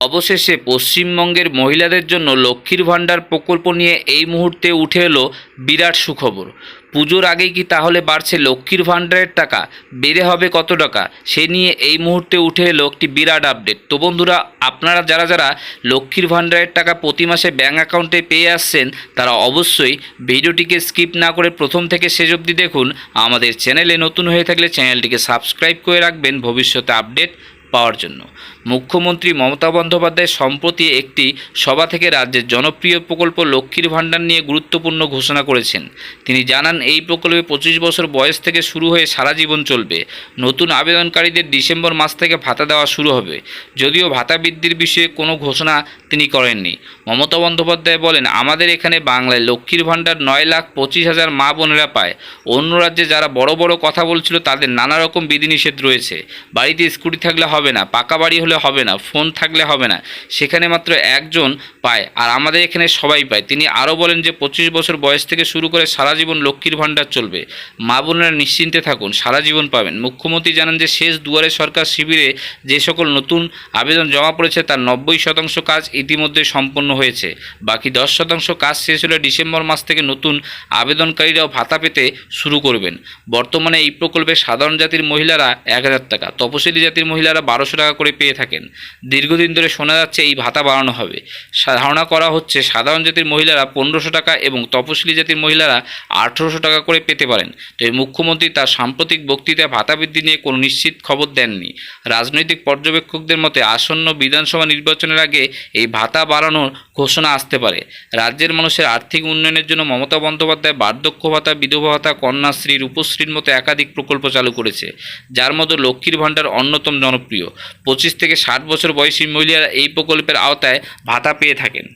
অবশেষে পশ্চিমবঙ্গের মহিলাদের জন্য লক্ষ্মীর ভাণ্ডার প্রকল্প নিয়ে এই মুহূর্তে উঠে এলো বিরাট সুখবর। পুজোর আগেই কি তাহলে বাড়ছে লক্ষ্মীর ভাণ্ডারের টাকা? বেড়ে হবে কত টাকা? সে নিয়ে এই মুহূর্তে উঠে এলো একটি বিরাট আপডেট। তো বন্ধুরা, আপনারা যারা যারা লক্ষ্মীর ভাণ্ডারের টাকা প্রতি মাসে ব্যাঙ্ক অ্যাকাউন্টে পেয়ে আসছেন, তারা অবশ্যই ভিডিওটিকে স্কিপ না করে প্রথম থেকে শেষ অবধি দেখুন। আমাদের চ্যানেলে নতুন হয়ে থাকলে চ্যানেলটিকে সাবস্ক্রাইব করে রাখবেন। ভবিষ্যতে আপডেট পাওয়ার জন্য। মুখ্যমন্ত্রী মমতা বন্দ্যোপাধ্যায় সম্প্রতি একটি সভা থেকে রাজ্যের জনপ্রিয় প্রকল্প লক্ষ্মীর ভাণ্ডার নিয়ে গুরুত্বপূর্ণ ঘোষণা করেছেন। তিনি জানান, এই প্রকল্পে পঁচিশ বছর বয়স থেকে শুরু হয়ে সারা জীবন চলবে। নতুন আবেদনকারীদের ডিসেম্বর মাস থেকে ভাতা দেওয়া শুরু হবে। যদিও ভাতা বৃদ্ধির বিষয়ে কোনো ঘোষণা তিনি করেননি। মমতা বন্দ্যোপাধ্যায় বলেন, আমাদের এখানে বাংলায় লক্ষ্মীর ভাণ্ডার নয় লাখ পঁচিশ হাজার মা বোনেরা পায়। অন্য রাজ্যে যারা বড় বড় কথা বলছিল, তাদের নানা রকম বিধিনিষেধ রয়েছে। বাড়িতে স্কুটি থাকলে হবে না, পাকা বাড়ি হলে হবে না, ফোন থাকলে হবে না। সেখানে মাত্র একজন পায় আর আমাদের এখানে সবাই পায়। তিনি আরও বলেন যে, পঁচিশ বছর বয়স থেকে শুরু করে সারা জীবন লক্ষ্মীর ভাণ্ডার চলবে। মা বোনেরা নিশ্চিন্তে থাকুন, সারা জীবন পাবেন। মুখ্যমন্ত্রী জানান যে, শেষ দুয়ারে সরকার শিবিরে যে সকল নতুন আবেদন জমা পড়েছে, তার নব্বই শতাংশ কাজ ইতিমধ্যে সম্পন্ন হয়েছে। বাকি দশ শতাংশ কাজ শেষ হলে ডিসেম্বর মাস থেকে নতুন আবেদনকারীরাও ভাতা পেতে শুরু করবেন। বর্তমানে এই প্রকল্পে সাধারণ জাতির মহিলারা এক হাজার টাকা, তপশিলি জাতির মহিলারা বারোশো টাকা করে পেয়ে থাকেন। দীর্ঘদিন ধরে শোনা যাচ্ছে এই ভাতা বাড়ানো হবে। ধারণা করা হচ্ছে সাধারণ জাতির মহিলারা পনেরোশো টাকা এবং তপশিলি জাতির মহিলারা আঠেরোশো টাকা করে পেতে পারেন। তবে মুখ্যমন্ত্রী তার সাম্প্রতিক বক্তৃতায় ভাতা বৃদ্ধি নিয়ে কোনো নিশ্চিত খবর দেননি। রাজনৈতিক পর্যবেক্ষকদের মতে আসন্ন বিধানসভা নির্বাচনের আগে এই ভাতা বাড়ানোর ঘোষণা আসতে পারে। রাজ্যের মানুষের আর্থিক উন্নয়নের জন্য মমতা বন্দ্যোপাধ্যায় বার্ধক্য ভাতা, বিধবা ভাতা, কন্যাশ্রী, রূপশ্রীর মতো একাধিক প্রকল্প চালু করেছে, যার মধ্যে লক্ষ্মীর ভাণ্ডার অন্যতম জনপ্রিয়। পঁচিশ থেকে ষাট বছর বয়সী মহিলারা এই প্রকল্পের আওতায় ভাতা পেয়ে থাকেন।